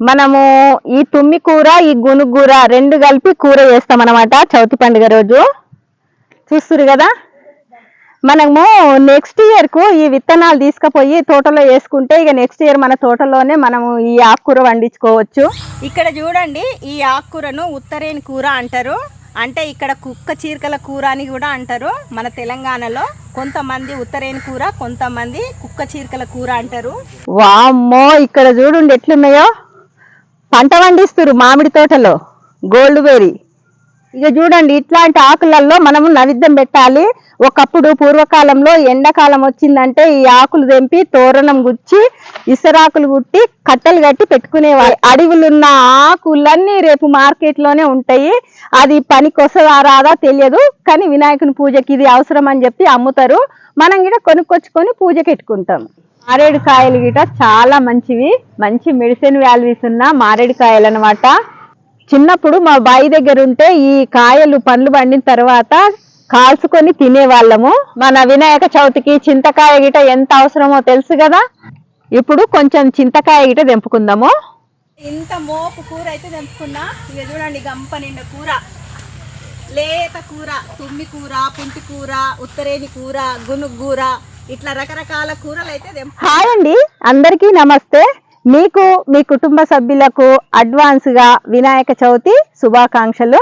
మనము ఈ తుమ్మి కూర ఈ గునుగూర రెండు కలిపి కూర చేస్తాం అనమాట చవితి పండుగ రోజు. చూస్తురు కదా? మనము నెక్స్ట్ ఇయర్కు ఈ విత్తనాలు తీసుకుపోయి తోటలో వేసుకుంటే ఇక నెక్స్ట్ ఇయర్ మన తోటలోనే మనము ఈ ఆకుకూర పండించుకోవచ్చు ఇక్కడ చూడండి ఈ ఆకుకూరను ఉత్తరేని కూర అంటారు. అంటే ఇక్కడ కుక్క చీరకల కూర అని కూడా అంటారు మన తెలంగాణలో. కొంతమంది ఉత్తరేని కూర కొంతమంది కుక్క చీరకల కూర అంటారు. వామ్మో ఇక్కడ చూడండి ఎట్లున్నాయో. పంట పండిస్తురు మామిడి తోటలో గోల్డ్ బెర్రీ. ఇక చూడండి ఇట్లాంటి ఆకులలో మనము నైవేద్యం పెట్టాలి. ఒకప్పుడు పూర్వకాలంలో ఎండాకాలం వచ్చిందంటే ఈ ఆకులు తెంపి తోరణం గుచ్చి ఇసరాకులు గుట్టి కట్టెలు కట్టి పెట్టుకునేవారు. అడవులున్న ఆకులన్నీ రేపు మార్కెట్లోనే ఉంటాయి. అది పనికి వస్తుందా రాదా తెలియదు. కానీ వినాయకుని పూజకి ఇది అవసరం అని చెప్పి అమ్ముతారు. మనం కూడా కొనుక్కొచ్చుకొని పూజకి పెట్టుకుంటాం. మారేడు కాయలు గిట చాలా మంచివి. మంచి మెడిసిన్ వాల్యూస్ ఉన్న మారేడు కాయలు అనమాట చిన్నప్పుడు మా బావి దగ్గర ఉంటే ఈ కాయలు పండ్లు పండిన తర్వాత కాల్చుకొని తినేవాళ్ళము. మన వినాయక చవితికి చింతకాయ గిట ఎంత అవసరమో తెలుసు కదా? ఇప్పుడు కొంచెం చింతకాయ గిట తెంపుకుందాము. ఇంత మోపు కూర అయితే తెంపుకున్నా. ఇక చూడండి గంప నిండా కూర. లేత కూర తుమ్మి కూర పుంటి కూర ఉత్తరేని కూర గునుగూర ఇట్లా రకరకాల కూరలు అయితే హాయ్ అండి అందరికీ నమస్తే. మీకు మీ కుటుంబ సభ్యులకు అడ్వాన్స్గా వినాయక చవితి శుభాకాంక్షలు.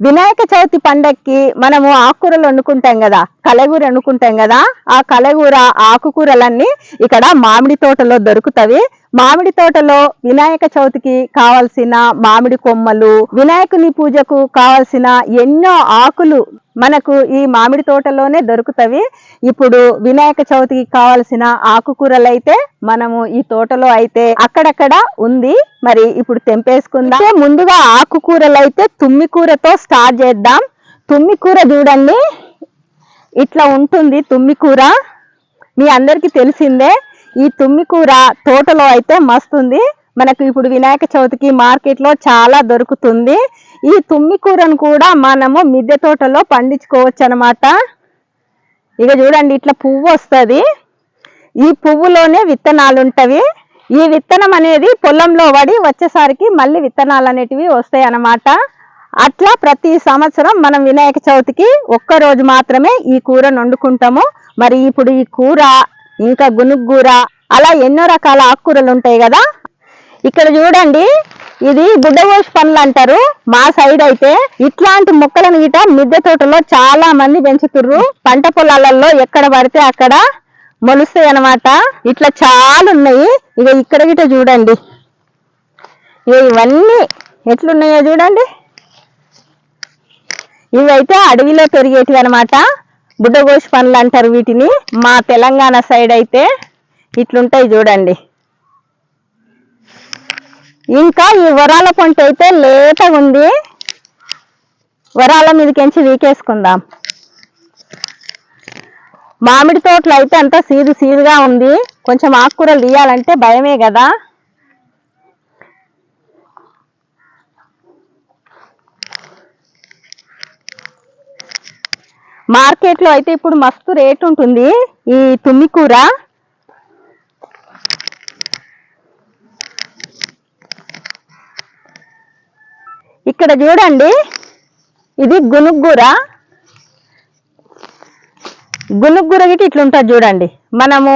వినాయక చవితి పండక్కి మనము ఆకుకూరలు వండుకుంటాం కదా కలగూర వండుకుంటాం కదా ఆ కలగూర ఆకుకూరలన్నీ ఇక్కడ మామిడి తోటలో దొరుకుతవి. మామిడి తోటలో వినాయక చవితికి కావలసిన మామిడి కొమ్మలు వినాయకుని పూజకు కావలసిన ఎన్నో ఆకులు మనకు ఈ మామిడి తోటలోనే దొరుకుతవి. ఇప్పుడు వినాయక చవితికి కావలసిన ఆకుకూరలు అయితే మనము ఈ తోటలో అయితే అక్కడక్కడ ఉంది. మరి ఇప్పుడు తెంపేసుకుందాం. ముందుగా ఆకుకూరలు అయితే తుమ్మి కూరతో స్టార్ట్ చేద్దాం. తుమ్మి కూర చూడండి. ఇట్లా ఉంటుంది తుమ్మి కూర మీ అందరికీ తెలిసిందే. ఈ తుమ్మి కూర తోటలో అయితే మస్తుంది. మనకు ఇప్పుడు వినాయక చవితికి మార్కెట్లో చాలా దొరుకుతుంది. ఈ తుమ్మి కూరను కూడా మనము మిద్దె తోటలో పండించుకోవచ్చు అనమాట ఇక చూడండి ఇట్లా పువ్వు వస్తుంది. ఈ పువ్వులోనే విత్తనాలు ఉంటవి ఈ విత్తనం అనేది పొలంలో పడి వచ్చేసరికి మళ్ళీ విత్తనాలు అనేటివి వస్తాయి అన్నమాట అట్లా ప్రతి సంవత్సరం మనం వినాయక చవితికి ఒక్క రోజు మాత్రమే ఈ కూరను వండుకుంటాము మరి ఇప్పుడు ఈ కూర ఇంకా గునుగ్గుర అలా ఎన్నో రకాల ఆకుకూరలు ఉంటాయి కదా. ఇక్కడ చూడండి ఇది బుడ్డగోష్ పండ్లు అంటారు మా సైడ్ అయితే ఇట్లాంటి మొక్కలను గిట మిద్దె తోటలో చాలా మంది పెంచుతుర్రు. పంట పొలాలలో ఎక్కడ పడితే అక్కడ మొలుస్తాయి అన్నమాట. ఇట్లా చాలా ఉన్నాయి ఇక ఇక్కడ గిట చూడండి. ఇక ఇవన్నీ ఎట్లున్నాయో చూడండి. ఇవైతే అడవిలో పెరిగేటివి అనమాట బుడ్డగోషి పండ్లు అంటారు వీటిని. మా తెలంగాణ సైడ్ అయితే ఇట్లుంటాయి చూడండి. ఇంకా ఈ వరాల పంట అయితే లేతగా ఉంది. వరాల మీదకించి వీకేసుకుందాం. మామిడి తోటలో అయితే అంతా సీదు సీదుగా ఉంది. కొంచెం ఆకుకూరలు తీయాలంటే భయమే కదా. మార్కెట్లో అయితే ఇప్పుడు మస్తు రేట్ ఉంటుంది. ఈ తుమ్మి కూర. ఇక్కడ చూడండి. ఇది గునుగ్గూర గునుగ్గూర గిట్ట ఇట్లుంటుంది చూడండి. మనము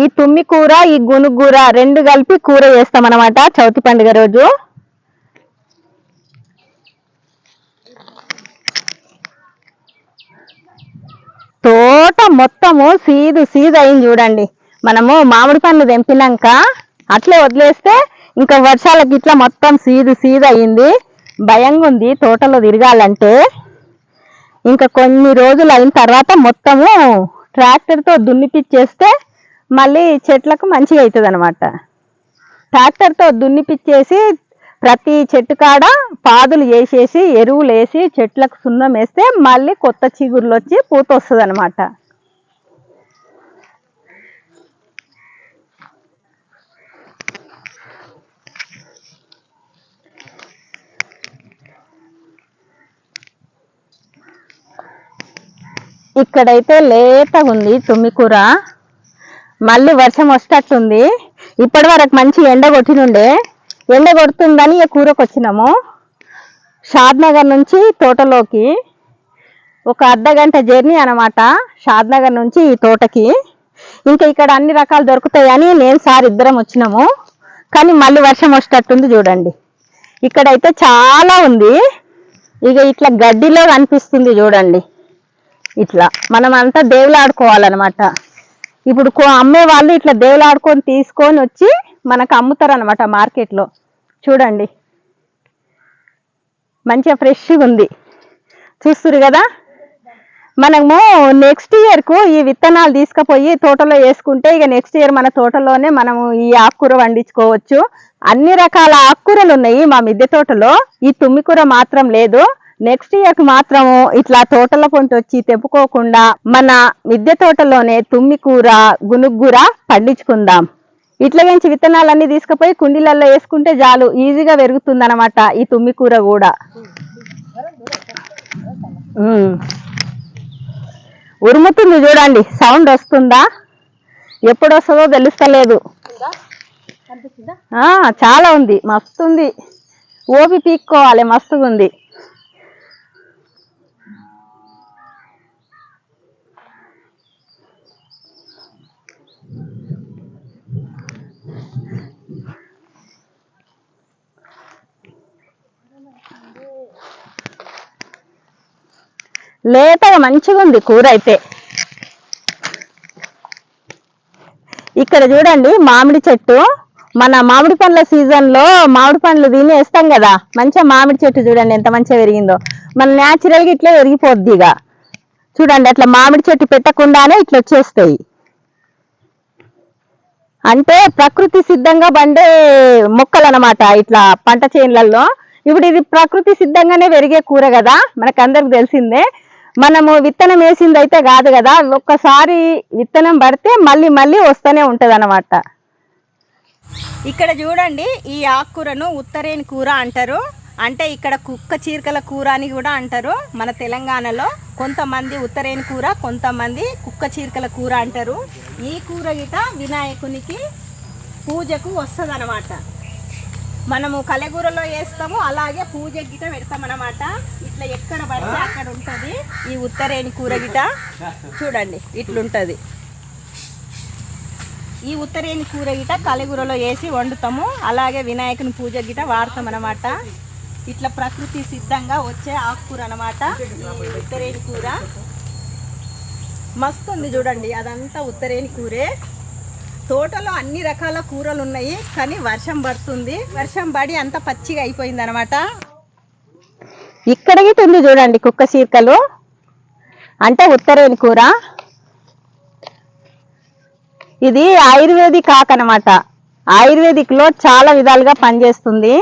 ఈ తుమ్మి కూర ఈ గునుగ్గూర రెండు కలిపి కూర చేస్తాం అనమాట చవితి పండుగ రోజు. తోట మొత్తము సీదు సీదు అయింది చూడండి. మనము మామిడి పండ్లు తెంపినాక అట్లే వదిలేస్తే ఇంకా వర్షాలకి ఇట్లా మొత్తం సీదు సీదు అయింది. భయంగా ఉంది తోటలో తిరగాలంటే. ఇంకా కొన్ని రోజులు అయిన తర్వాత మొత్తము ట్రాక్టర్తో దున్నిపిచ్చేస్తే మళ్ళీ చెట్లకు మంచిగా అవుతుంది అనమాట ట్రాక్టర్తో దున్నిపిచ్చేసి ప్రతి చెట్టు కాడ పాదులు వేసేసి ఎరువులు వేసి చెట్లకు సున్నం వేస్తే మళ్ళీ కొత్త చిగురులు వచ్చి పూత వస్తుంది అనమాట ఇక్కడైతే లేతగా ఉంది తుమ్మి కూర మళ్ళీ వర్షం వచ్చేటట్టుంది ఇప్పటి వరకు మంచి ఎండ కొట్టినుండే. ఎండ కొడుతుందని ఇక కూరకు వచ్చినాము షాద్నగర్ నుంచి తోటలోకి ఒక అర్ధ గంట జర్నీ అనమాట షాద్నగర్ నుంచి ఈ తోటకి. ఇంకా ఇక్కడ అన్ని రకాలు దొరుకుతాయని నేను సార్ ఇద్దరం వచ్చినాము. కానీ మళ్ళీ వర్షం వచ్చేటట్టుంది చూడండి. ఇక్కడైతే చాలా ఉంది. ఇక ఇట్లా గడ్డిలో కనిపిస్తుంది చూడండి. ఇట్లా మనం అంతా దేవులాడుకోవాలన్నమాట ఇప్పుడు కో- అమ్మే వాళ్ళు ఇట్లా దేవులాడుకొని తీసుకొని వచ్చి మనకు అమ్ముతారు అనమాట మార్కెట్లో. చూడండి. మంచిగా ఫ్రెష్గా ఉంది. చూస్తురు కదా? మనము నెక్స్ట్ ఇయర్కు ఈ విత్తనాలు తీసుకుపోయి తోటలో వేసుకుంటే ఇక నెక్స్ట్ ఇయర్ మన తోటలోనే మనము ఈ ఆకుకూర పండించుకోవచ్చు. అన్ని రకాల ఆకుకూరలు ఉన్నాయి మా మిద్దె తోటలో. ఈ తుమ్మికూర మాత్రం లేదు. నెక్స్ట్ ఇయర్కి మాత్రము ఇట్లా తోటల పొంటి వచ్చి తెంపుకోకుండా మన మిద్దె తోటలోనే తుమ్మికూర గునుగ్గూర పండించుకుందాం. ఇట్ల నుంచి విత్తనాలన్నీ తీసుకుపోయి కుండీలలో వేసుకుంటే చాలు ఈజీగా పెరుగుతుంది ఈ తుమ్మికూర కూడా. ఉమ్. ఉరుముతుంది చూడండి సౌండ్ వస్తుందా? ఎప్పుడు వస్తుందో తెలుస్తలేదు. చాలా ఉంది మస్తు ఉంది ఓపి పీక్కోవాలి మస్తుగా ఉంది లేతగా మంచిగా ఉంది కూర అయితే. ఇక్కడ చూడండి మామిడి చెట్టు. మన మామిడి పండ్ల సీజన్లో మామిడి పండ్లు తిని వేస్తాం కదా. మంచిగా మామిడి చెట్టు చూడండి ఎంత మంచిగా పెరిగిందో. మన న్యాచురల్గా ఇట్లా పెరిగిపోద్ది ఇక. చూడండి అట్లా మామిడి చెట్టు పెట్టకుండానే ఇట్లా వచ్చేస్తాయి. అంటే ప్రకృతి సిద్ధంగా పండే మొక్కలు అన్నమాట ఇట్లా పంట చేనులలో. ఇప్పుడు ఇది ప్రకృతి సిద్ధంగానే పెరిగే కూర కదా. మనకు అందరికి తెలిసిందే. మనము విత్తనం వేసింది అయితే కాదు కదా ఒక్కసారి విత్తనం పడితే మళ్ళీ మళ్ళీ వస్తూనే ఉంటుంది అనమాట ఇక్కడ చూడండి ఈ ఆకుకూరను ఉత్తరేని కూర అంటారు. అంటే ఇక్కడ కుక్క చీరకల కూర అని కూడా అంటారు మన తెలంగాణలో. కొంతమంది ఉత్తరేని కూర కొంతమంది కుక్క చీరకల కూర అంటారు. ఈ కూర గిట వినాయకునికి పూజకు వస్తుంది మనము కలెగూరలో వేస్తాము అలాగే పూజ గిట పెడతామన్నమాట. ఇట్లా ఎక్కడ పడితే అక్కడ ఉంటుంది. ఈ ఉత్తరేణి కూర గిట చూడండి ఇట్లుంటుంది. ఈ ఉత్తరేణి కూర గిట కలగూరలో వేసి వండుతాము. అలాగే వినాయకుని పూజ గిట వాడతాం అనమాట ఇట్లా ప్రకృతి సిద్ధంగా వచ్చే ఆకుకూర అనమాట ఈ కూర. మస్తు ఉంది చూడండి అదంతా ఉత్తరేణి కూరే. తోటలో అన్ని రకాల కూరలు ఉన్నాయి కానీ వర్షం పడుతుంది. వర్షం పడి అంత పచ్చిగా అయిపోయింది అనమాట ఇక్కడ ఉంది చూడండి కుక్క చీరకలు అంటే ఉత్తరేని కూర. ఇది ఆయుర్వేదిక్ ఆకు ఆయుర్వేదిక్లో చాలా విధాలుగా పనిచేస్తుంది.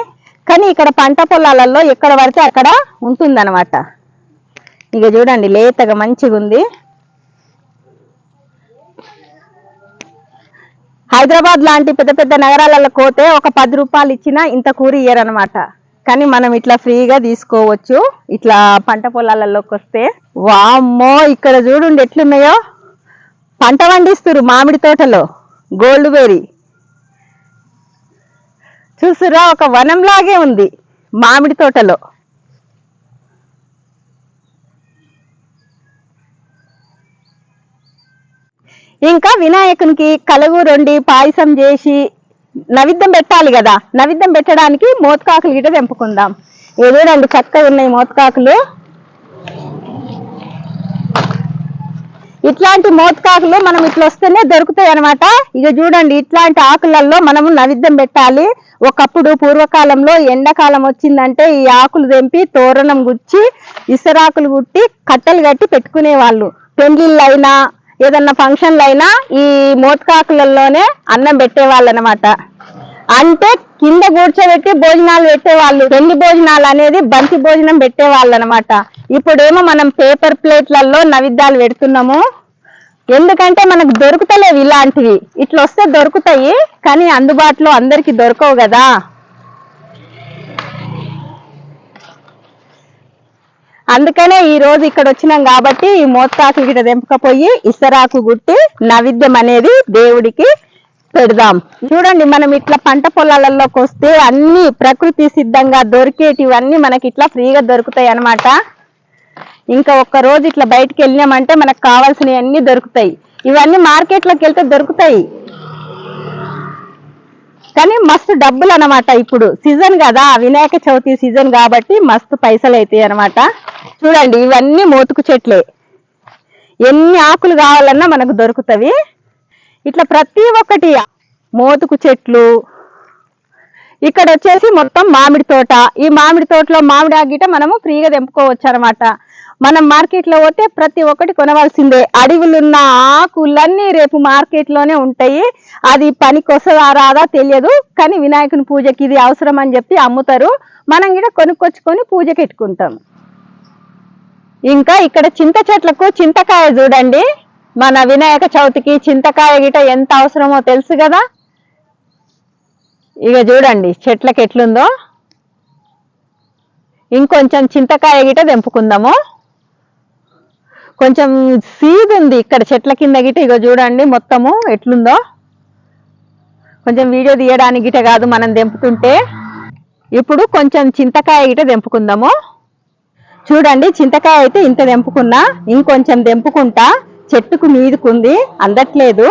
కానీ ఇక్కడ పంట పొలాలలో ఎక్కడ పడితే అక్కడ ఉంటుంది అనమాట ఇక చూడండి లేతగా మంచిగా ఉంది హైదరాబాద్ లాంటి పెద్ద పెద్ద నగరాలలో పోతే ఒక పది రూపాయలు ఇచ్చినా ఇంత కూర ఇయ్యరనమాట కానీ మనం ఇట్లా ఫ్రీగా తీసుకోవచ్చు. ఇట్లా పంట పొలాలలోకి వస్తే. వామ్మో ఇక్కడ చూడండి ఎట్లున్నాయో. పంట పండిస్తురు మామిడి తోటలో. Gold berry. చూసురా ఒక వనంలాగే ఉంది మామిడి తోటలో. ఇంకా వినాయకునికి కలుగు రొండి పాయసం చేసి నవిద్దం పెట్టాలి కదా. నవిద్దం పెట్టడానికి మోతకాకులు గిట తెంపుకుందాం. ఇవి చూడండి చక్కగా ఉన్నాయి మోతకాకులు. ఇట్లాంటి మోతకాకులు మనం ఇట్లా వస్తేనే దొరుకుతాయి అనమాట ఇక చూడండి ఇట్లాంటి ఆకులలో మనము నైవేద్యం పెట్టాలి. ఒకప్పుడు పూర్వకాలంలో ఎండాకాలం వచ్చిందంటే ఈ ఆకులు తెంపి తోరణం గుచ్చి ఇసరాకులు గుట్టి కట్టెలు కట్టి పెట్టుకునే వాళ్ళు పెళ్ళిళ్ళు అయినా ఏదన్నా ఫంక్షన్లు అయినా ఈ మోతకాకులలోనే అన్నం పెట్టేవాళ్ళు అనమాట అంటే కింద కూర్చోబెట్టి భోజనాలు పెట్టేవాళ్ళు. పెళ్ళి భోజనాలు అనేది బంతి భోజనం పెట్టేవాళ్ళు అనమాట ఇప్పుడేమో మనం పేపర్ ప్లేట్లలో నవిద్యాలు పెడుతున్నాము. ఎందుకంటే మనకు దొరుకుతలేవు ఇలాంటివి. ఇట్లా వస్తే దొరుకుతాయి కానీ అందుబాటులో అందరికి దొరకవు కదా. అందుకనే ఈ రోజు ఇక్కడ వచ్చినాం కాబట్టి ఈ మోత్తాకు గిట తెంపకపోయి ఇసరాకు గుట్టి నైవేద్యం అనేది దేవుడికి పెడదాం. చూడండి మనం ఇట్లా పంట పొలాలలోకి వస్తే అన్ని ప్రకృతి సిద్ధంగా దొరికేటివన్నీ మనకి ఇట్లా ఫ్రీగా దొరుకుతాయి అన్నమాట. ఇంకా ఒక్క రోజు ఇట్లా బయటకు వెళ్ళినామంటే మనకు కావాల్సినవి అన్ని దొరుకుతాయి. ఇవన్నీ మార్కెట్లోకి వెళ్తే దొరుకుతాయి. కానీ మస్తు డబ్బులు అనమాట ఇప్పుడు. సీజన్ కదా వినాయక చవితి సీజన్ కాబట్టి మస్తు పైసలు అవుతాయి అన్నమాట. చూడండి ఇవన్నీ మోతుకు చెట్లే. ఎన్ని ఆకులు కావాలన్నా మనకు దొరుకుతవి. ఇట్లా ప్రతి ఒక్కటి మోతుకు చెట్లు. ఇక్కడ వచ్చేసి మొత్తం మామిడి తోట. ఈ మామిడి తోటలో మామిడి ఆగిట మనము ఫ్రీగా తెంపుకోవచ్చు అనమాట మనం మార్కెట్లో పోతే ప్రతి ఒక్కటి కొనవలసిందే. అడవులున్న ఆకులన్నీ రేపు మార్కెట్లోనే ఉంటాయి. అది పనికి వస్తుందా రాదా తెలియదు. కానీ వినాయకుని పూజకి ఇది అవసరం అని చెప్పి అమ్ముతారు. మనం కూడా కొనుక్కొచ్చుకొని పూజకి పెట్టుకుంటాం. ఇంకా ఇక్కడ చింత చెట్లకు చింతకాయ చూడండి. మన వినాయక చవితికి చింతకాయ గిట ఎంత అవసరమో తెలుసు కదా? ఇక చూడండి చెట్లకి ఎట్లుందో. ఇంకొంచెం చింతకాయ గిట తెంపుకుందాము. కొంచెం సీడ్ ఉంది ఇక్కడ చెట్ల కింద గిట ఇక చూడండి మొత్తము ఎట్లుందో. కొంచెం వీడియో తీయడానికి గిట కాదు మనం తెంపుతుంటే ఇప్పుడు కొంచెం చింతకాయ గిట తెంపుకుందాము. చూడండి చింతకాయ అయితే ఇంత తెంపుకున్నా ఇంకొంచెం తెంపుకుంటా చెట్టుకు మీదుకుంది అందట్లేదు.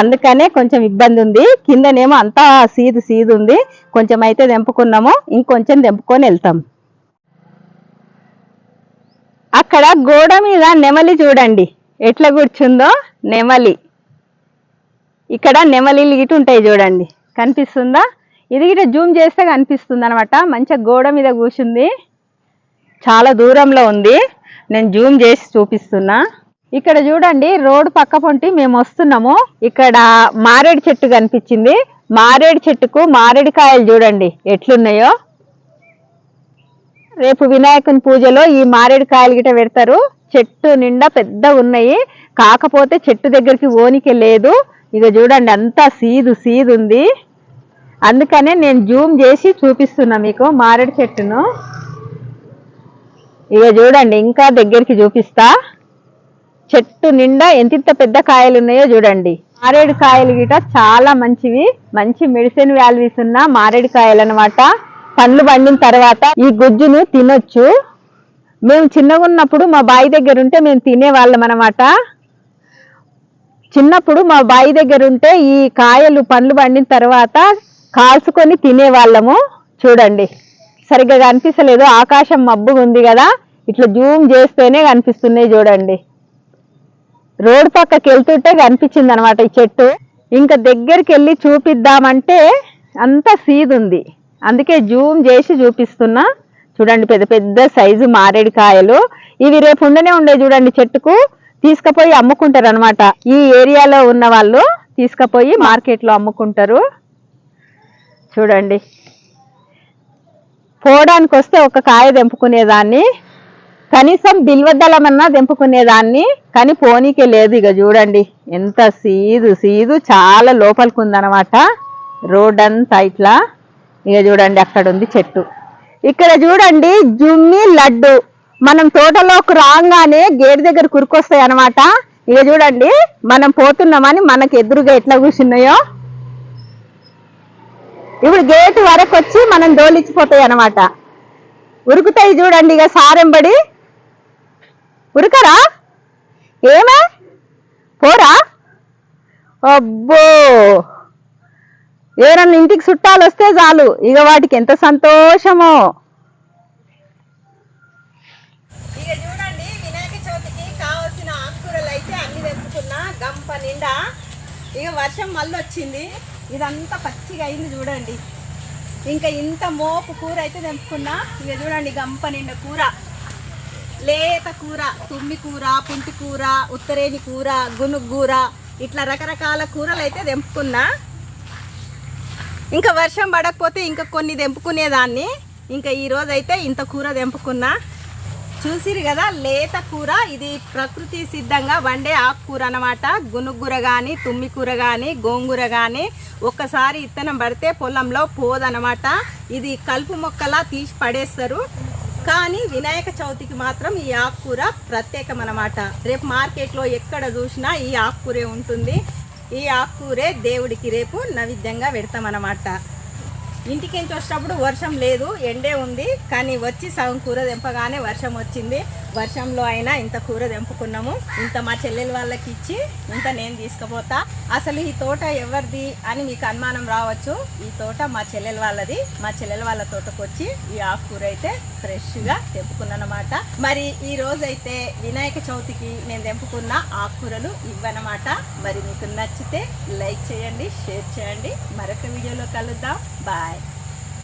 అందుకనే కొంచెం ఇబ్బంది ఉంది కిందనేమో అంతా సీదు సీదు ఉంది కొంచెం అయితే తెంపుకున్నాము ఇంకొంచెం తెంపుకొని వెళ్తాం. అక్కడ గోడ మీద నెమలి చూడండి. ఎట్లా కూర్చుందో? నెమలి. ఇక్కడ నెమలిలు ఇటు ఉంటాయి చూడండి. కనిపిస్తుందా? ఇది గిట జూమ్ చేస్తే కనిపిస్తుంది అనమాట మంచిగా గోడ మీద కూర్చుంది. చాలా దూరంలో ఉంది. నేను జూమ్ చేసి చూపిస్తున్నా. ఇక్కడ చూడండి రోడ్ పక్క పొంటి మేము వస్తున్నాము. ఇక్కడ మారేడు చెట్టు కనిపించింది. మారేడు చెట్టుకు మారేడుకాయలు చూడండి ఎట్లున్నాయో. రేపు వినాయకుని పూజలో ఈ మారేడుకాయలు గిట పెడతారు. చెట్టు నిండా పెద్ద ఉన్నాయి. కాకపోతే చెట్టు దగ్గరికి ఓనికే లేదు. ఇక చూడండి అంతా సీదు సీదు ఉంది అందుకనే నేను జూమ్ చేసి చూపిస్తున్నా మీకు మారేడు చెట్టును. ఇక చూడండి ఇంకా దగ్గరికి చూపిస్తా. చెట్టు నిండా ఎంతింత పెద్ద కాయలు ఉన్నాయో చూడండి. మారేడు కాయలు గిట చాలా మంచివి. మంచి మెడిసిన్ వాల్యూస్ ఉన్న మారేడు కాయలు అనమాట పండ్లు పండిన తర్వాత ఈ గుజ్జును తినొచ్చు. మేము చిన్నగా ఉన్నప్పుడు మా బావి దగ్గర ఉంటే మేము తినేవాళ్ళం అనమాట చిన్నప్పుడు మా బావి దగ్గర ఉంటే ఈ కాయలు పండ్లు పండిన తర్వాత కాల్చుకొని తినేవాళ్ళము. చూడండి. సరిగ్గా కనిపిస్తలేదు. ఆకాశం మబ్బుగా ఉంది కదా. ఇట్లా జూమ్ చేస్తేనే కనిపిస్తున్నాయి చూడండి. రోడ్ పక్కకి వెళ్తుంటే కనిపించింది అనమాట ఈ చెట్టు. ఇంకా దగ్గరికి వెళ్ళి చూపిద్దామంటే అంత సీదుంది. అందుకే జూమ్ చేసి చూపిస్తున్నా. చూడండి పెద్ద పెద్ద సైజు మారేడు కాయలు ఇవి రేపు ఉండనే ఉండే చూడండి చెట్టుకు. తీసుకుపోయి అమ్ముకుంటారు అనమాట ఈ ఏరియాలో ఉన్న వాళ్ళు తీసుకుపోయి మార్కెట్లో అమ్ముకుంటారు. చూడండి. పోవడానికి వస్తే ఒక కాయ తెంపుకునేదాన్ని. కనీసం బిల్వద్దలమన్నా తెంపుకునేదాన్ని. కానీ పోనీకే లేదు ఇక చూడండి. ఎంత సీదు సీదు. చాలా లోపలికి ఉందన్నమాట రోడ్ అంతా ఇట్లా. ఇక చూడండి అక్కడ ఉంది చెట్టు. ఇక్కడ చూడండి జుమ్మి లడ్డు. మనం తోటలోకి రాగానే గేట్ దగ్గర కురుకొస్తాయి అన్నమాట ఇక చూడండి మనం పోతున్నామని మనకు ఎదురుగా ఎట్లా కూర్చున్నాయో. ఇప్పుడు గేట్ వరకు వచ్చి మనం దోలిచ్చిపోతాయి అన్నమాట. ఉరుకుతాయి చూడండి ఇక సారెంబడి. ఉరకరా? ఏమే? పోరా? అబ్బో! ఎవరన్నా ఇంటికి చుట్టాలు వస్తే చాలు. ఇక వాటికి ఎంత సంతోషమో. ఇక చూడండి వినాయక చవితికి కావాల్సిన ఆకుకూరలు అయితే అన్ని తెంపుకున్నా గంప నిండా. ఇక వర్షం మళ్ళీ వచ్చింది ఇదంతా పచ్చిగా అయింది చూడండి. ఇంకా ఇంత మోపు కూర అయితే తెంపుకున్నా. ఇక చూడండి గంప నిండా కూర. లేత కూర తుమ్మి కూర పుంటి కూర ఉత్తరేని కూర గునుగు కూర ఇట్లా రకరకాల కూరలు అయితే తెంపుకున్నా. ఇంకా వర్షం పడకపోతే ఇంకా కొన్ని తెంపుకునేదాన్ని. ఇంకా ఈరోజైతే ఇంత కూర తెంపుకున్నా. చూసిరు కదా లేత కూర. ఇది ప్రకృతి సిద్ధంగా వండే ఆకుకూర అనమాట గునుగూర కానీ తుమ్మి కూర కానీ గోంగూర కానీ ఒక్కసారి ఇత్తనం పడితే పొలంలో పోదనమాట ఇది కలుపు మొక్కలా తీసి పడేస్తారు. కానీ వినాయక చవితికి మాత్రం ఈ ఆకుకూర ప్రత్యేకం అనమాట రేపు మార్కెట్లో ఎక్కడ చూసినా ఈ ఆకుకూరే ఉంటుంది. ఈ ఆకుకూరే దేవుడికి రేపు నైవేద్యంగా పెడతామన్నమాట. ఇంటికించి వచ్చేటప్పుడు వర్షం లేదు ఎండే ఉంది కానీ వచ్చి సగం కూర తెంపగానే వర్షం వచ్చింది. వర్షంలో అయినా ఇంత కూర తెంపుకున్నాము. ఇంత మా చెల్లెల వాళ్ళకి ఇచ్చి ఇంత నేను తీసుకుపోతా. అసలు ఈ తోట ఎవరిది అని మీకు అనుమానం రావచ్చు. ఈ తోట మా చెల్లెల వాళ్ళది. మా చెల్లెల వాళ్ళ తోటకు వచ్చి ఈ ఆకుకూర అయితే ఫ్రెష్గా తెంపుకున్నానమాట. మరి ఈ రోజైతే వినాయక చవితికి నేను తెంపుకున్న ఆకుకూరలు ఇవ్వనమాట. మరి మీకు నచ్చితే లైక్ చేయండి షేర్ చేయండి. మరొక వీడియోలో కలుద్దాం. బాయ్.